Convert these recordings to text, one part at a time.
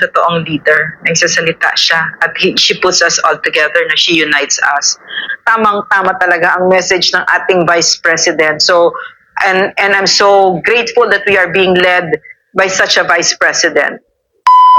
totoong leader. Nagsasalita siya at he, she puts us all together na she unites us. Tamang-tama talaga ang message ng ating Vice President. So, and, and I'm so grateful that we are being led by such a Vice President.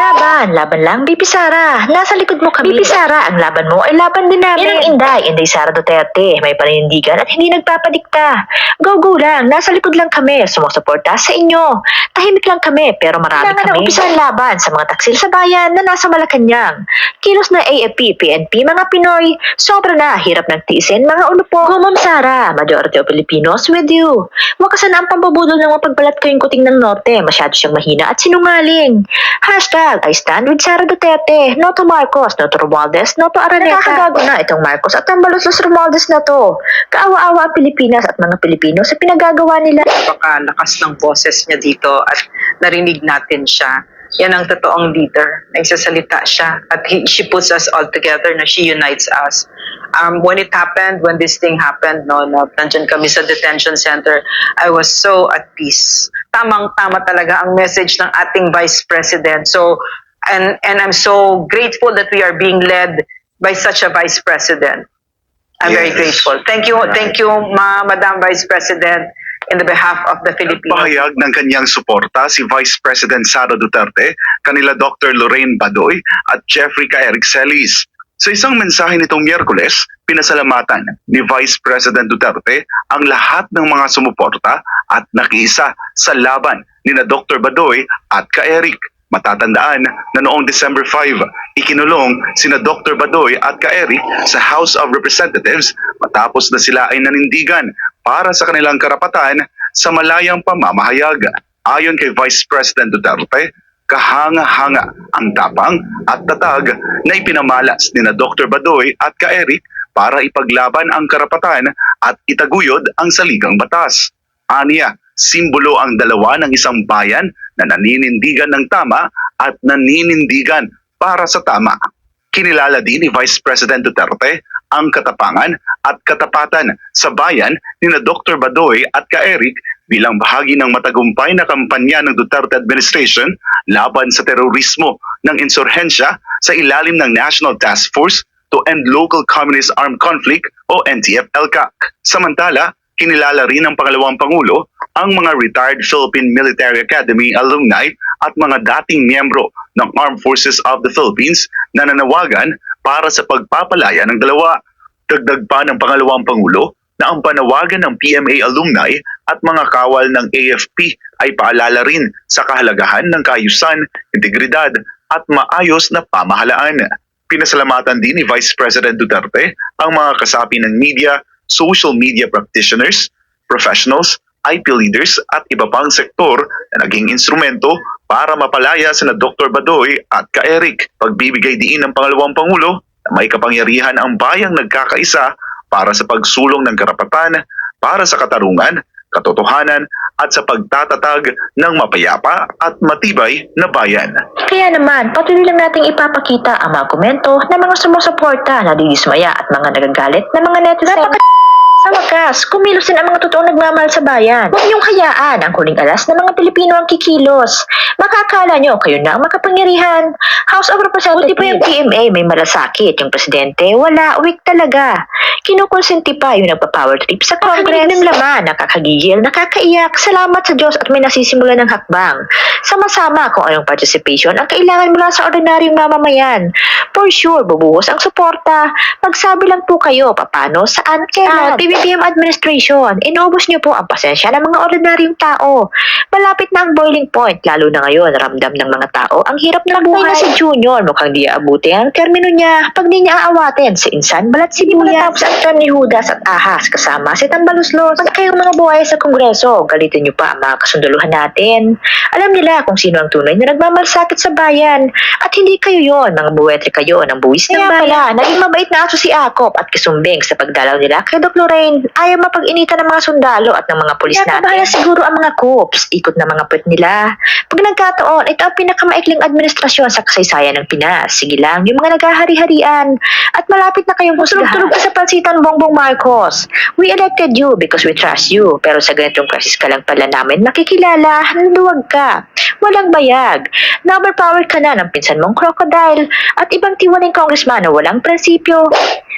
Laban, laban lang, Bibi Sara. Nasa likod mo kami. Bibi Sara, ang laban mo ay laban din namin. Yan ang Inday, Inday Sara Duterte. May paninindigan at hindi nagpapadikta. Go-go lang, nasa likod lang kami. Sumusuporta sa inyo. Tahimik lang kami, pero marami Kailangan kami. na umpisahan laban sa mga taksil sa bayan na nasa Malacanang. Kilos na AFP, PNP, mga Pinoy. Sobra na, hirap ng tiisin, mga ulo po. Go, Ma'am Sara, majority of Filipinos with you. Wakasan ang pambabudol ng mga pagbalat ko yung kuting ng norte. Masyado siyang mahina at sinungaling. Hashtag, I stand with Sara Duterte. No to Marcos, no to Romualdez, no to Araneta. Nakakagago na itong Marcos at ang balusos Romualdez na to. Kaawa-awa ang Pilipinas at mga Pilipino sa pinagagawa nila. Napakalakas ng boses niya dito at narinig natin siya. Yan ang totoong leader. Nagsasalita siya at he, she puts us all together na she unites us. Um, when it happened, when this thing happened, no, na nandyan kami sa detention center, I was so at peace. Tamang-tama talaga ang message ng ating Vice President. So, and, and I'm so grateful that we are being led by such a Vice President. I'm very Yes. grateful. Thank you, thank you, Ma, Madam Vice President, in the behalf of the Filipinos. Pahayag ng kanyang suporta si Vice President Sara Duterte, kanila Dr. Lorraine Badoy at Jeffrey K. Eric Celis. Sa isang mensahe nitong Miyerkules, pinasalamatan ni Vice President Duterte ang lahat ng mga sumuporta at nakiisa sa laban ni na Dr. Badoy at ka Eric. Matatandaan na noong December 5, ikinulong sina Dr. Badoy at ka Eric sa House of Representatives matapos na sila ay nanindigan para sa kanilang karapatan sa malayang pamamahayag. Ayon kay Vice President Duterte, kahanga-hanga ang tapang at tatag na ipinamalas ni na Dr. Badoy at ka Eric para ipaglaban ang karapatan at itaguyod ang saligang batas. Aniya, simbolo ang dalawa ng isang bayan na naninindigan ng tama at naninindigan para sa tama. Kinilala din ni Vice President Duterte ang katapangan at katapatan sa bayan ni na Dr. Badoy at ka Eric bilang bahagi ng matagumpay na kampanya ng Duterte administration laban sa terorismo ng insurhensya sa ilalim ng National Task Force to End Local Communist Armed Conflict o NTF-ELCAC. Samantala, kinilala rin ng pangalawang Pangulo ang mga retired Philippine Military Academy alumni at mga dating miyembro ng Armed Forces of the Philippines na nanawagan para sa pagpapalaya ng dalawa. Dagdag pa ng pangalawang Pangulo na ang panawagan ng PMA alumni at mga kawal ng AFP ay paalala rin sa kahalagahan ng kaayusan, integridad at maayos na pamahalaan. Pinasalamatan din ni Vice President Duterte ang mga kasapi ng media, social media practitioners, professionals, IP leaders at iba pang sektor na naging instrumento para mapalaya sina Dr. Badoy at ka Eric. Pagbibigay diin ng pangalawang Pangulo na may kapangyarihan ang bayang nagkakaisa para sa pagsulong ng karapatan, para sa katarungan, katotohanan at sa pagtatatag ng mapayapa at matibay na bayan. Kaya naman, patuloy lang nating ipapakita ang mga komento ng mga sumusuporta, nadidismaya at mga nagagalit na mga netizen. Sa wakas, kumilos din ang mga totoong nagmamahal sa bayan. Huwag niyong hayaan ang huling alas ng mga Pilipino ang kikilos. Makakala niyo kayo na ang makapangyarihan. House of Representatives. Buti pa yung PMA may malasakit. Yung presidente, wala, weak talaga. Kinukonsinti pa yung nagpa-power trip sa Congress. ng laman, nakakagigil, nakakaiyak. Salamat sa Diyos at may nasisimula ng hakbang. Sama-sama kung anong participation ang kailangan mula sa ordinaryong mamamayan. For sure, bubuhos ang suporta. Magsabi lang po kayo paano, saan, kailan. PBBM administration, inubos niyo po ang pasensya ng mga ordinaryong tao. Malapit na ang boiling point, lalo na ngayon, ramdam ng mga tao. Ang hirap ng buhay na si Junior, mukhang di aabuti ang termino niya. Pag di niya aawatin, si Insan, balat si Buya. Tapos ang term ni Judas at Ahas, kasama si Tambaluslos. Pag kayong mga buhay sa Kongreso, galitin niyo pa ang mga kasunduluhan natin. Alam nila kung sino ang tunay na nagmamalasakit sa bayan. At hindi kayo yon, mga buwetri kayo ng buwis ng bayan. Kaya pala, naging mabait na aso si Akop at kisumbing sa pagdalaw nila kay Doc Lorraine. Ayaw mapag-initan ng mga sundalo at ng mga pulis natin. Kaya siguro ang mga coops, ikot na mga puwet nila. Pag nagkataon, ito ang pinakamaikling administrasyon sa kasaysayan ng Pinas. Sige lang, yung mga naghahari-harian. At malapit na kayong husgahan. ka sa pansitan, Bongbong Marcos. We elected you because we trust you. Pero sa ganitong crisis ka lang pala namin nakikilala, naluwag ka. Walang bayag. Na-overpowered ka na ng pinsan mong crocodile at ibang tiwaling congressman na walang prinsipyo.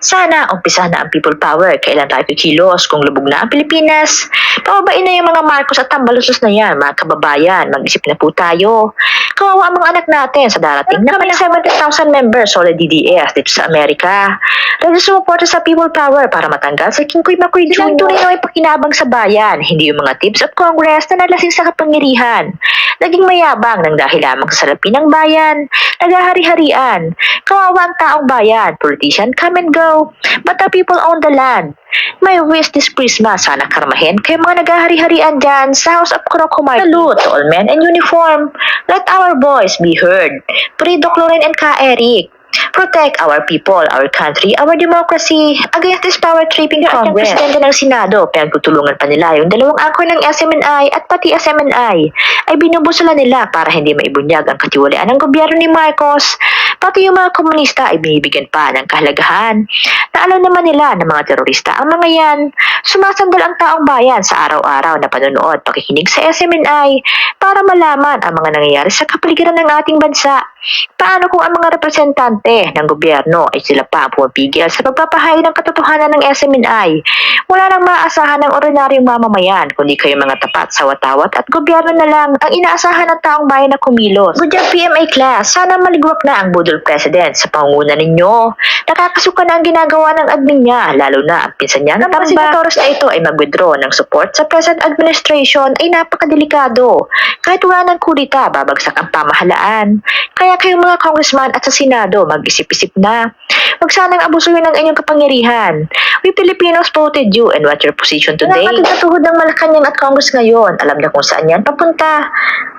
Sana umpisa na ang people power. Kailan tayo kikilos kung lubog na ang Pilipinas? Pababain na yung mga Marcos at tambalusos na yan, mga kababayan. Mag-isip na po tayo. Kawawa ang mga anak natin sa darating na may 70,000 members solid DDS dito sa Amerika. Ready sumuporta sa people power para matanggal sa King Kuy Makoy Jr. Ang tunay na may pakinabang sa bayan, hindi yung mga tips of Congress na nalasing sa kapangyarihan. Naging mayabang ng dahil lamang sa salapi ng bayan, nagahari-harian. Kawawa ang taong bayan, politician come and go, but the people own the land. May wish this Christmas sana karmahin kay mga nagahari-harian dyan sa House of Kurokumar. Salute to all men in uniform. Let our voice be heard. Pre Doc Loren and Ka Eric. Protect our people, our country, our democracy against this power-tripping Congress. At Presidente ng Senado, pinagtutulungan pa nila yung dalawang angkor ng SMNI at pati SMNI ay binubusala nila para hindi maibunyag ang katiwalaan ng gobyerno ni Marcos. Pati yung mga komunista ay binibigyan pa ng kahalagahan. Na alam naman nila ng mga terorista ang mga yan. Sumasandal ang taong bayan sa araw-araw na panonood, pakikinig sa SMNI para malaman ang mga nangyayari sa kapaligiran ng ating bansa. Paano kung ang mga representante ng gobyerno ay sila pa ang pumapigil sa pagpapahay ng katotohanan ng SMNI? Wala nang maaasahan ng ordinaryong mamamayan kundi kayo mga tapat sa watawat at gobyerno na lang ang inaasahan ng taong bayan na kumilos. Good job PMA class, sana maligwak na ang budol president sa pangunguna ninyo. Nakakasuka na ang ginagawa ng admin niya, lalo na ang pinsan niya na mga senatores na ito ay mag-withdraw ng support sa present administration ay napakadelikado. Kahit wala ng kudita, babagsak ang pamahalaan. Kaya kayong mga congressman at sa Senado, mag-isip-isip na. Huwag sanang abusuhin ang inyong kapangyarihan. We Filipinos voted you and what your position today. Tuhod ng Malacanang at Congress ngayon. Alam na kung saan yan papunta.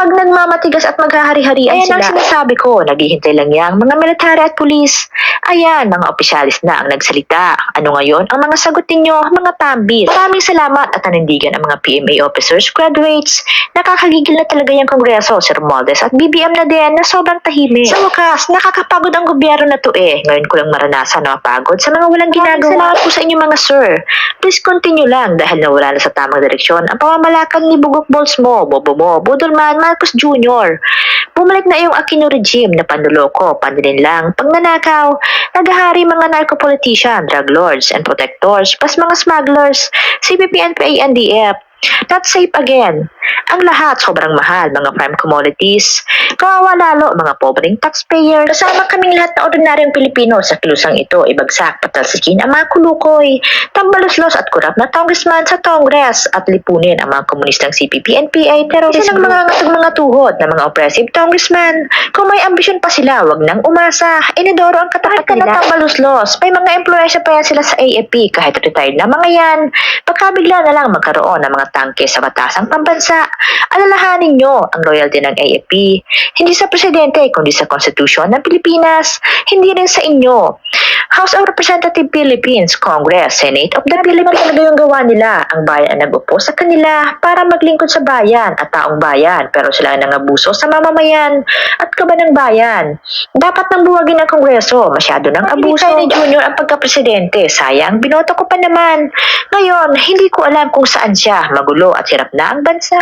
Pag nagmamatigas at maghahari-harian Ayan sila. ang sinasabi ko, naghihintay lang yang mga military at pulis. Ayan, mga opisyalis na ang nagsalita. Ano ngayon ang mga sagot ninyo, mga tambis? Maraming salamat at nanindigan ang mga PMA officers, graduates. Nakakagigil na talaga yung Kongreso, Sir Moldes at BBM na din na sobrang tahimik. Sa wakas, nakakapagod ang gobyerno na to eh. Ngayon ko lang maranasan na mapagod sa mga walang ginagawa. Salamat po sa inyo mga sir. Please continue lang dahil nawala na sa tamang direksyon ang pamamalakad ni Bugok Balls mo, Bobo mo, Budolman, Marcos Jr. Bumalik na yung Aquino regime na panluloko, pandilin lang, pagnanakaw, naghahari mga narco-politician, drug lords and protectors, pas mga smugglers, CPP and PANDF. Not safe again. Ang lahat sobrang mahal, mga prime commodities. Kawawa lalo, mga pobreng taxpayer. Kasama kaming lahat na ordinaryong Pilipino sa kilusang ito, ibagsak, patalsikin ang mga kulukoy, tambaluslos at kurap na congressman sa Congress at lipunin ang mga komunistang CPP and PA terrorist. Ng mga ngatag mga tuhod ng mga oppressive congressman. Kung may ambisyon pa sila, wag nang umasa. Inidoro ang katapat nila. tambaluslos. May mga employers pa yan sila sa AFP kahit retired na mga yan. Pagkabigla na lang magkaroon ng mga tangke sa batasang pambansa, alalahanin nyo ang loyalty ng AFP. Hindi sa presidente, kundi sa konstitusyon ng Pilipinas. Hindi rin sa inyo. House of Representative Philippines, Congress, Senate of the Philippines talaga yung gawa nila. Ang bayan ang nag-upo sa kanila para maglingkod sa bayan at taong bayan. Pero sila ang nangabuso sa mamamayan at kaba ng bayan. Dapat nang buwagin ng Kongreso. Masyado ng abuso. ni Junior ang pagka-presidente. Sayang, binoto ko pa naman. Ngayon, hindi ko alam kung saan siya. Magulo at hirap na ang bansa.